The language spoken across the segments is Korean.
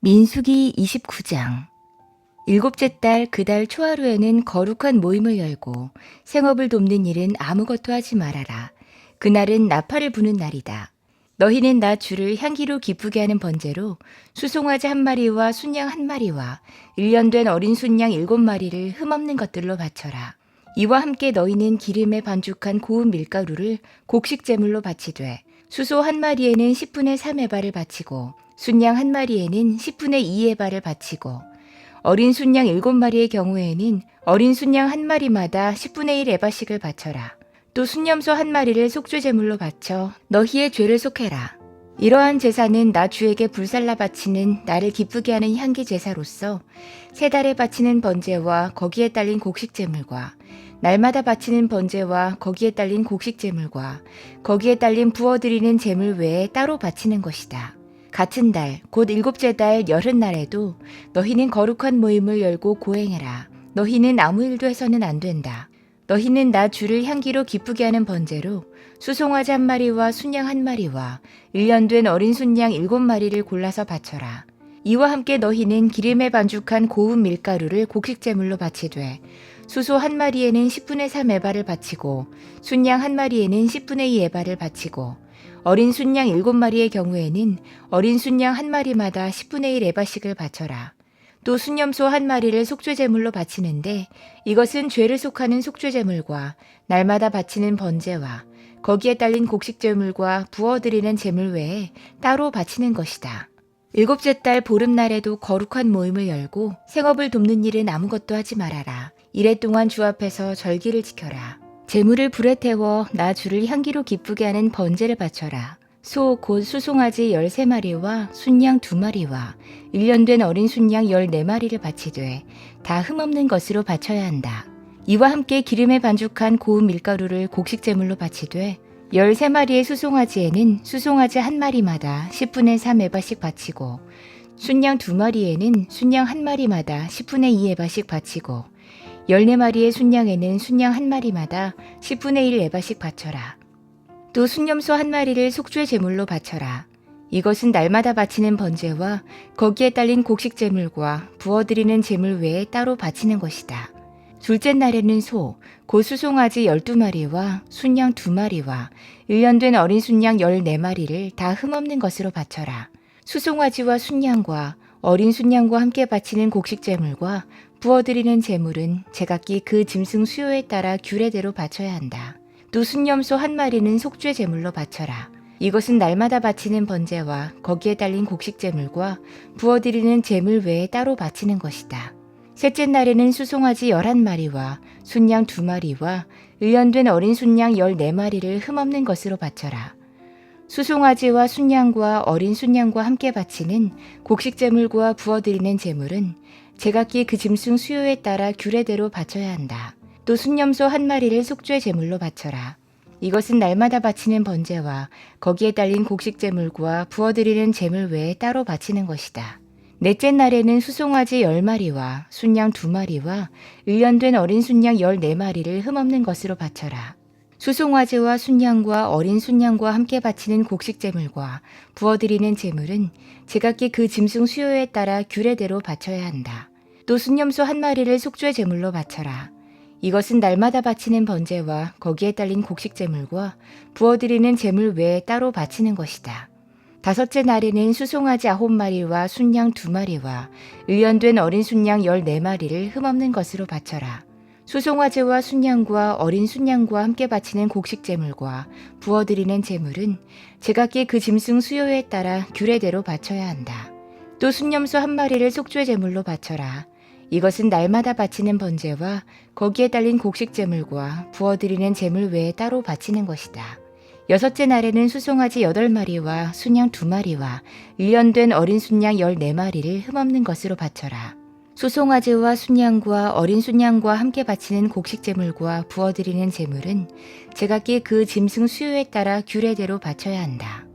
민수기 29장 일곱째 달 그 달 초하루에는 거룩한 모임을 열고 생업을 돕는 일은 아무것도 하지 말아라. 그날은 나팔을 부는 날이다. 너희는 나 주를 향기로 기쁘게 하는 번제로 수송아지 한 마리와 순양 한 마리와 일년 된 어린 순양 일곱 마리를 흠없는 것들로 바쳐라. 이와 함께 너희는 기름에 반죽한 고운 밀가루를 곡식 제물로 바치되 수소 한 마리에는 10분의 3에바를 바치고 순양 한 마리에는 10분의 2에바를 바치고 어린 순양 일곱 마리의 경우에는 어린 순양 한 마리마다 10분의 1 에바씩을 바쳐라. 또 순염소 한 마리를 속죄 제물로 바쳐 너희의 죄를 속해라. 이러한 제사는 나 주에게 불살라 바치는 나를 기쁘게 하는 향기 제사로서 세 달에 바치는 번제와 거기에 딸린 곡식 제물과 날마다 바치는 번제와 거기에 딸린 곡식 제물과 거기에 딸린 부어드리는 제물 외에 따로 바치는 것이다. 같은 달, 곧 일곱째 달 열흔 날에도 너희는 거룩한 모임을 열고 고행해라. 너희는 아무 일도 해서는 안 된다. 너희는 나 주를 향기로 기쁘게 하는 번제로 수송아지 한 마리와 순양 한 마리와 일년 된 어린 순양 일곱 마리를 골라서 바쳐라. 이와 함께 너희는 기름에 반죽한 고운 밀가루를 곡식제물로 바치되 수소 한 마리에는 10분의 3 에바를 바치고 순양 한 마리에는 10분의 2 에바를 바치고 어린 순양 일곱 마리의 경우에는 어린 순양 한 마리마다 10분의 1 에바씩을 바쳐라. 또 순염소 한 마리를 속죄제물로 바치는데 이것은 죄를 속하는 속죄제물과 날마다 바치는 번제와 거기에 딸린 곡식제물과 부어드리는 제물 외에 따로 바치는 것이다. 일곱째 달 보름날에도 거룩한 모임을 열고 생업을 돕는 일은 아무것도 하지 말아라. 이래 동안 주 앞에서 절기를 지켜라. 재물을 불에 태워 나 주를 향기로 기쁘게 하는 번제를 바쳐라. 소 곧 수송아지 13마리와 순양 2마리와 1년 된 어린 순양 14마리를 바치되 다 흠없는 것으로 바쳐야 한다. 이와 함께 기름에 반죽한 고운 밀가루를 곡식 제물로 바치되 13마리의 수송아지에는 수송아지 한 마리마다 10분의 3에바씩 바치고 순양 2마리에는 순양 한 마리마다 10분의 2에바씩 바치고 14마리의 순양에는 순양 한 마리마다 10분의 1 에바씩 바쳐라. 또 순념소 한 마리를 속죄 제물로 바쳐라. 이것은 날마다 바치는 번제와 거기에 딸린 곡식 제물과 부어드리는 제물 외에 따로 바치는 것이다. 둘째 날에는 소, 곧 수송아지 12마리와 순양 2마리와 1년 된 어린 순양 14마리를 다 흠없는 것으로 바쳐라. 수송아지와 순양과 어린 순양과 함께 바치는 곡식 제물과 부어드리는 제물은 제각기 그 짐승 수요에 따라 규례대로 바쳐야 한다. 또 순념소 한 마리는 속죄 제물로 바쳐라. 이것은 날마다 바치는 번제와 거기에 딸린 곡식 제물과 부어드리는 제물 외에 따로 바치는 것이다. 셋째 날에는 수송아지 열한 마리와 순양 두 마리와 의연된 어린 순양 열네 마리를 흠없는 것으로 바쳐라. 수송아지와 순양과 어린 순양과 함께 바치는 곡식 제물과 부어드리는 제물은 제각기 그 짐승 수요에 따라 규례대로 바쳐야 한다. 또 순념소 한 마리를 속죄 제물로 바쳐라. 이것은 날마다 바치는 번제와 거기에 딸린 곡식 제물과 부어드리는 제물 외에 따로 바치는 것이다. 넷째 날에는 수송아지 열 마리와 순양 두 마리와 일년된 어린 순양 열네 마리를 흠없는 것으로 바쳐라. 수송아지와 순양과 어린 순양과 함께 바치는 곡식 제물과 부어드리는 제물은 제각기 그 짐승 수요에 따라 규례대로 바쳐야 한다. 또 순념소 한 마리를 속죄 제물로 바쳐라. 이것은 날마다 바치는 번제와 거기에 딸린 곡식 제물과 부어드리는 제물 외에 따로 바치는 것이다. 다섯째 날에는 수송아지 아홉 마리와 순양 두 마리와 의연된 어린 순양 열네 마리를 흠없는 것으로 바쳐라. 수송아지와 순양과 어린 순양과 함께 바치는 곡식 제물과 부어드리는 제물은 제각기 그 짐승 수요에 따라 규례대로 바쳐야 한다. 또 순념소 한 마리를 속죄 제물로 바쳐라. 이것은 날마다 바치는 번제와 거기에 딸린 곡식 제물과 부어드리는 제물 외에 따로 바치는 것이다. 여섯째 날에는 수송아지 여덟 마리와 순양 두 마리와 일년된 어린 순양 열네 마리를 흠없는 것으로 바쳐라. 수송아지와 순양과 어린 순양과 함께 바치는 곡식 제물과 부어드리는 제물은 제각기 그 짐승 수요에 따라 규례대로 바쳐야 한다.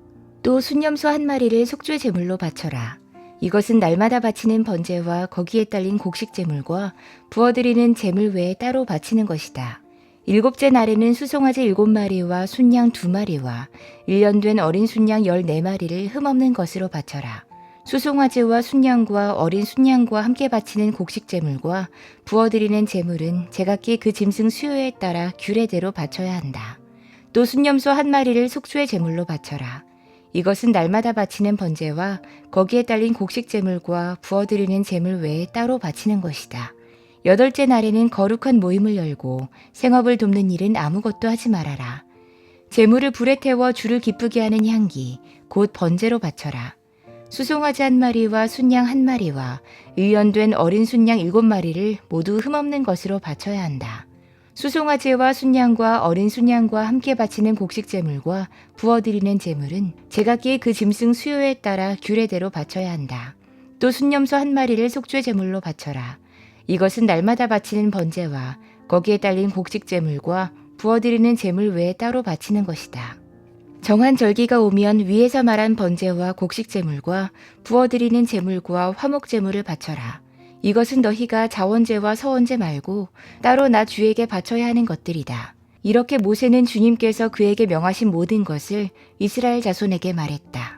또 순념소 한 마리를 속죄 제물로 바쳐라. 이것은 날마다 바치는 번제와 거기에 딸린 곡식 제물과 부어드리는 제물 외에 따로 바치는 것이다. 일곱째 날에는 수송아지 일곱 마리와 순양 두 마리와 일년된 어린 순양 열네 마리를 흠없는 것으로 바쳐라. 수송아지와 순양과 어린 순양과 함께 바치는 곡식 제물과 부어드리는 제물은 제각기 그 짐승 수요에 따라 규례대로 바쳐야 한다. 또 순념소 한 마리를 속수의 제물로 바쳐라. 이것은 날마다 바치는 번제와 거기에 딸린 곡식 제물과 부어드리는 제물 외에 따로 바치는 것이다. 여덟째 날에는 거룩한 모임을 열고 생업을 돕는 일은 아무것도 하지 말아라. 제물을 불에 태워 주를 기쁘게 하는 향기, 곧 번제로 바쳐라. 수송아지 한 마리와 순양 한 마리와 의연된 어린 순양 일곱 마리를 모두 흠없는 것으로 바쳐야 한다. 수송아지와 순양과 어린 순양과 함께 바치는 곡식 제물과 부어드리는 제물은 제각기 그 짐승 수요에 따라 규례대로 바쳐야 한다. 또 순념소 한 마리를 속죄 제물로 바쳐라. 이것은 날마다 바치는 번제와 거기에 딸린 곡식 제물과 부어드리는 제물 외에 따로 바치는 것이다. 정한 절기가 오면 위에서 말한 번제와 곡식 제물과 부어드리는 제물과 화목 제물을 바쳐라. 이것은 너희가 자원제와 서원제 말고 따로 나 주에게 바쳐야 하는 것들이다. 이렇게 모세는 주님께서 그에게 명하신 모든 것을 이스라엘 자손에게 말했다.